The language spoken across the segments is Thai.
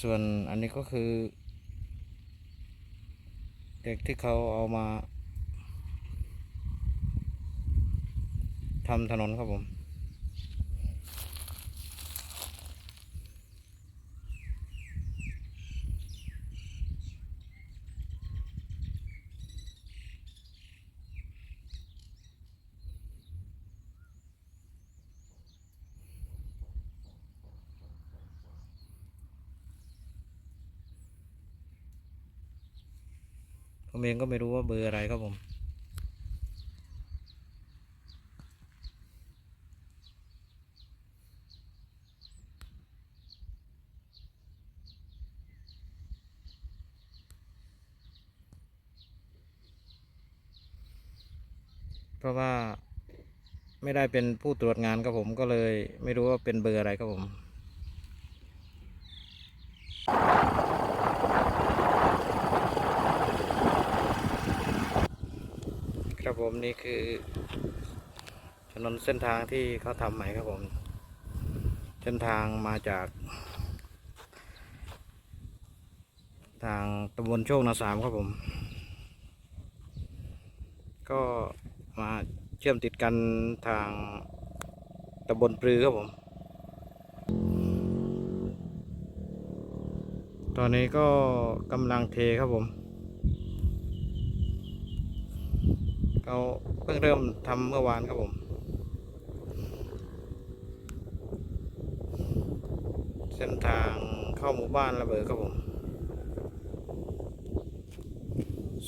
ส่วนอันนี้ก็คือ เด็กที่เขาเอามาทำถนนครับผม ผมเองก็ไม่รู้ว่าเบอร์อะไรครับผมเพราะว่าไม่ได้เป็นผู้ตรวจงานครับผมก็เลยไม่รู้ว่าเป็นเบอร์อะไรครับผม ครับผมนี่คือถนนเส้นทางที่เขาทำใหม่ครับผม เส้นทางมาจาก ทางตำบลโชคนาสามครับผม ก็มาเชื่อมติดกันทางตำบลปลือครับผม ตอนนี้ก็กำลังเทครับผม เขาเพิ่งเริ่มทำเมื่อวานครับผมเส้นทางเข้าหมู่บ้านระเบิดครับผม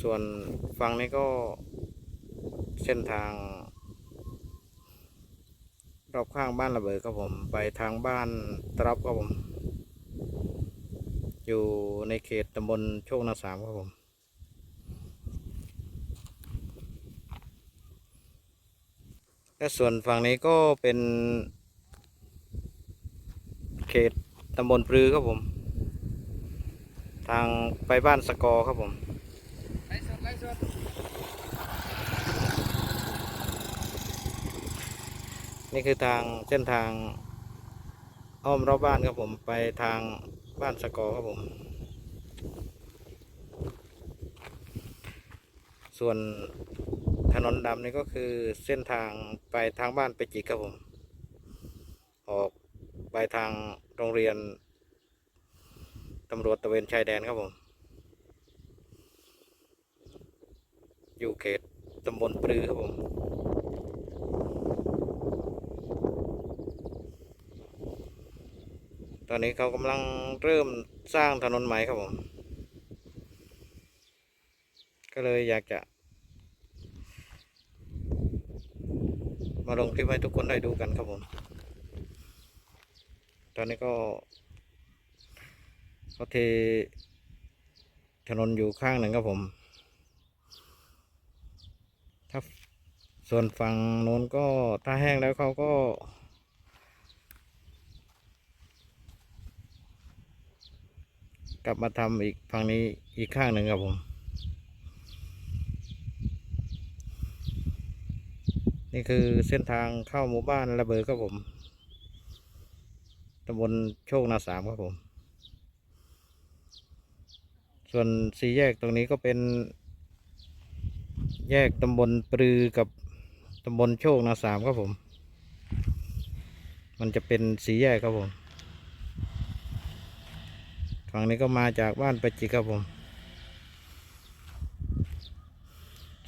ส่วนฝั่งนี้ก็เส้นทาง รอบข้างบ้านระเบิดครับผม ไปทางบ้านตรับครับผม อยู่ในเขตตำบลโชคนาสามครับผม และส่วนฝั่งนี้ก็เป็น เขตตำบลปลือครับผม ทางไปบ้านสกอครับผมนี่คือทางเส้นทางอ้อมรอบบ้านครับผมไปทางบ้านสกอครับผม ส่วน ถนนดำนี่ก็คือเส้นทางไปทางบ้านไปจิกครับผม ออกไปทางโรงเรียนตำรวจตะเวนชายแดนครับผม อยู่เขตตำบลปลือครับผมตอนนี้เขากำลังเริ่มสร้างถนนใหม่ครับผม ก็เลยอยากจะ มาลงคลิปให้ทุกคนได้ดูกันครับผม ตอนนี้ก็เขาเทถนนอยู่ข้างหนึ่งครับผม ถ้าส่วนฝั่งโน้นก็ถ้าแห้งแล้วเขาก็ กลับมาทำอีกฝั่งนี้อีกข้างหนึ่งครับผม นี่คือเส้นทางเข้าหมู่บ้านระเบิดครับผมตำบลโชคนาสามครับผม ส่วนสี่แยกตรงนี้ก็เป็น แยกตำบลปรือกับตำบลโชคนาสามครับผม มันจะเป็นสี่แยกครับผม ฝั่งนี้ก็มาจากบ้านประจิครับผม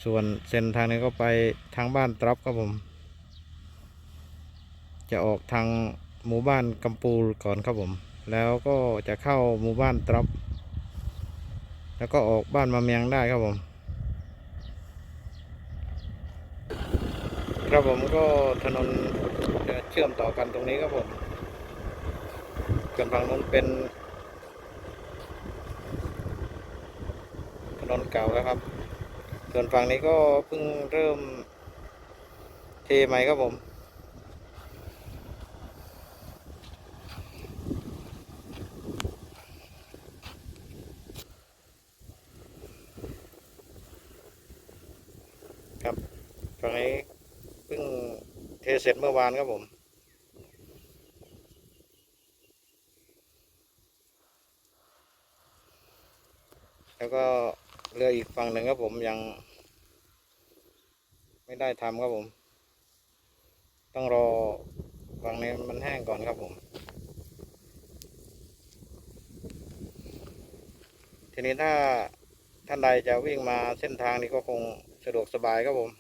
ส่วนเส้นทางนี้ก็ไปทางบ้านตรับครับผม จะออกทางหมู่บ้านกำปูลก่อนครับผม แล้วก็จะเข้าหมู่บ้านตรับ แล้วก็ออกบ้านมาเมียงได้ครับผมครับผมก็ถนนจะเชื่อมต่อกันตรงนี้ครับผมส่วนฝั่งนู้นเป็นถนนเก่าแล้วครับ ส่วนฝั่งนี้ก็เพิ่งเริ่มเทใหม่ครับผม ครับฝั่งนี้เพิ่งเทเสร็จเมื่อวานครับผมแล้วก็ เรืออีกฝั่งหนึ่งครับผมยัง ไม่ได้ทำครับผม ต้องรอฝั่งนี้มันแห้งก่อนครับผม ทีนี้ถ้าท่านใดจะวิ่งมาเส้นทางนี้ก็คงสะดวกสบายครับผม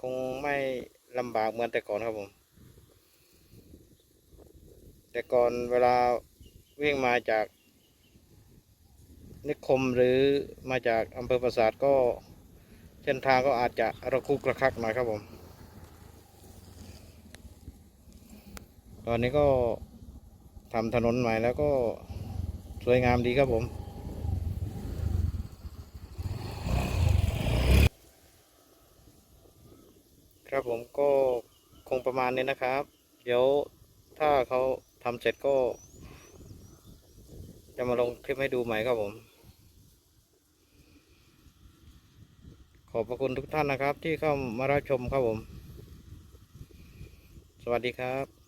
คงไม่ลำบากเหมือนแต่ก่อนครับผม แต่ก่อนเวลาวิ่งมาจาก นิคมหรือมาจากอำเภอปราสาทก็เส้นทางก็อาจจะระคุกระคักหน่อยครับผม ตอนนี้ก็ทำถนนใหม่แล้วก็สวยงามดีครับผม ครับผมก็คงประมาณนี้นะครับ เดี๋ยวถ้าเขาทำเสร็จก็ จะมาลงคลิปให้ดูใหม่ครับผม ขอบพระคุณทุกท่านนะครับ ที่เข้ามารับชมครับผม สวัสดีครับ